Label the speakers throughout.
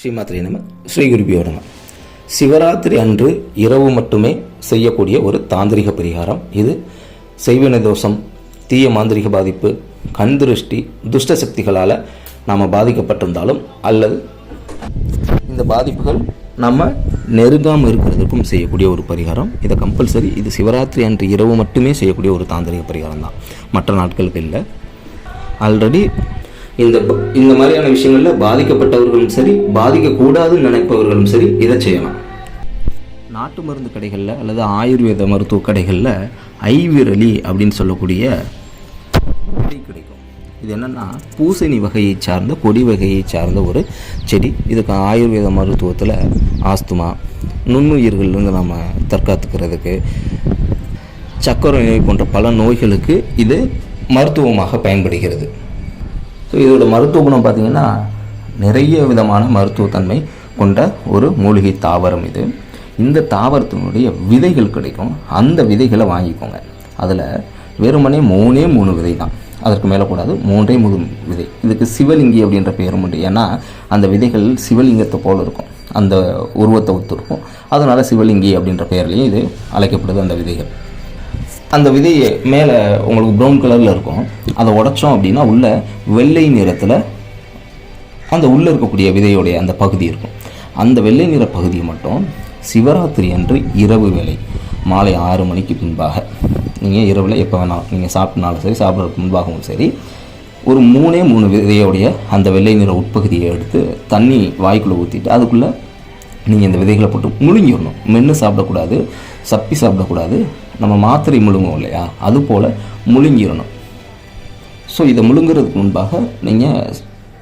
Speaker 1: ஸ்ரீமாத்ரி நம ஸ்ரீ குருபியோ நம. சிவராத்திரி அன்று இரவு மட்டுமே செய்யக்கூடிய ஒரு தாந்திரிக பரிகாரம் இது. செய்வினை தோஷம் தீய மாந்திரிக பாதிப்பு கண் திருஷ்டி துஷ்ட சக்திகளால் நாம் பாதிக்கப்பட்டிருந்தாலும் அல்லது இந்த பாதிப்புகள் நம்ம நெருங்காமல் இருக்கிறதுக்கும் செய்யக்கூடிய ஒரு பரிகாரம். இதை கம்பல்சரி இது சிவராத்திரி அன்று இரவு மட்டுமே செய்யக்கூடிய ஒரு தாந்திரிக பரிகாரம் தான். மற்ற நாட்களுக்கு இல்லை. ஆல்ரெடி இந்த இந்த மாதிரியான விஷயங்களில் பாதிக்கப்பட்டவர்களும் சரி பாதிக்கக்கூடாதுன்னு நினைப்பவர்களும் சரி இதை செய்யலாம். நாட்டு மருந்து கடைகளில் அல்லது ஆயுர்வேத மருத்துவ கடைகளில் ஐவிரலி அப்படின்னு சொல்லக்கூடிய கொடி கிடைக்கும். இது என்னென்னா பூசணி வகையை சார்ந்த கொடி வகையை சார்ந்த ஒரு செடி. இதுக்கு ஆயுர்வேத மருத்துவத்தில் ஆஸ்துமா நுண்ணுயிர்கள்லேருந்து நம்ம தற்காத்துக்கிறதுக்கு சக்கரை நோய் போன்ற பல நோய்களுக்கு இது மருத்துவமாக பயன்படுகிறது. ஸோ இதோட மருத்துவ குணம் பார்த்திங்கன்னா நிறைய விதமான மருத்துவத்தன்மை கொண்ட ஒரு மூலிகை தாவரம் இது. இந்த தாவரத்தினுடைய விதைகள் கிடைக்கும். அந்த விதைகளை வாங்கிக்கோங்க. அதில் வெறுமனே மூணே மூணு விதை தான். அதற்கு மேலே கூடாது மூன்றே மூணு விதை. இதுக்கு சிவலிங்கி அப்படின்ற பேரும் உண்டு. ஏன்னா அந்த விதைகள் சிவலிங்கத்தை போல் இருக்கும். அந்த உருவத்தை ஒத்து இருக்கும் அதனால் சிவலிங்கி அப்படின்ற பெயர்லேயும் இது அழைக்கப்படுது அந்த விதைகள். அந்த விதையை மேலே உங்களுக்கு ப்ரௌன் கலரில் இருக்கும். அதை உடைச்சோம் அப்படின்னா உள்ள வெள்ளை நிறத்தில் அந்த உள்ளே இருக்கக்கூடிய விதையுடைய அந்த பகுதி இருக்கும். அந்த வெள்ளை நிற பகுதியை மட்டும் சிவராத்திரி அன்று இரவு வேளை மாலை ஆறு மணிக்கு பின்பாக. நீங்கள் இரவில் எப்போ வேணாலும் நீங்கள் சாப்பிட்டனாலும் சரி சாப்பிட்றதுக்கு முன்பாகவும் சரி ஒரு மூணே மூணு விதையோடைய அந்த வெள்ளை நிற உட்பகுதியை எடுத்து தண்ணி வாய்க்குள்ளே ஊற்றிட்டு அதுக்குள்ளே நீங்கள் இந்த விதைகளை போட்டு முழுங்கிடணும். மென்று சாப்பிடக்கூடாது சப்பி சாப்பிடக்கூடாது. நம்ம மாத்திரை முழுங்கும் இல்லையா? அது போல் முழுங்கிடணும். ஸோ இதை முழுங்குறதுக்கு முன்பாக நீங்கள்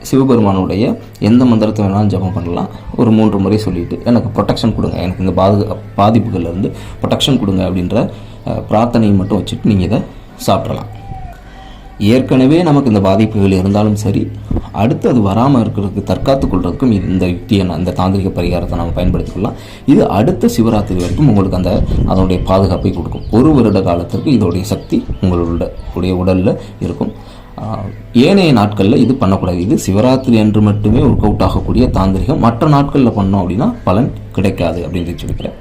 Speaker 1: சிவபெருமானுடைய எந்த மந்திரத்தை வேணாலும் ஜபம் பண்ணலாம். ஒரு மூன்று முறை சொல்லிட்டு எனக்கு ப்ரொடெக்ஷன் கொடுங்க. எனக்கு இந்த பாதுகா பாதிப்புகள்லேருந்து ப்ரொடெக்ஷன் கொடுங்க அப்படின்ற பிரார்த்தனையை மட்டும் வச்சுட்டு நீங்கள் இதை சாப்பிட்றலாம் ஏற்கனவே நமக்கு இந்த பாதிப்புகள் இருந்தாலும் சரி அடுத்து அது வராமல் இருக்கிறதுக்கு தற்காத்து கொள்றதுக்கும் இந்த யுக்தியை அந்த இந்த தாந்திரிக பரிகாரத்தை நம்ம பயன்படுத்திக்கொள்ளலாம் இது அடுத்த சிவராத்திரி வரைக்கும் உங்களுக்கு அந்த அதனுடைய பாதுகாப்பை கொடுக்கும். ஒரு வருட காலத்திற்கு இதோடைய சக்தி உங்களோட உடைய உடலில் இருக்கும். ஏனைய நாட்களில் இது பண்ணக்கூடாது. இது சிவராத்திரி அன்று மட்டுமே ஒர்க் அவுட் ஆகக்கூடிய தாந்திரிகம். மற்ற நாட்களில் பண்ணோம் அப்படின்னா பலன் கிடைக்காது அப்படின்னு சொல்லிக்கிறேன்.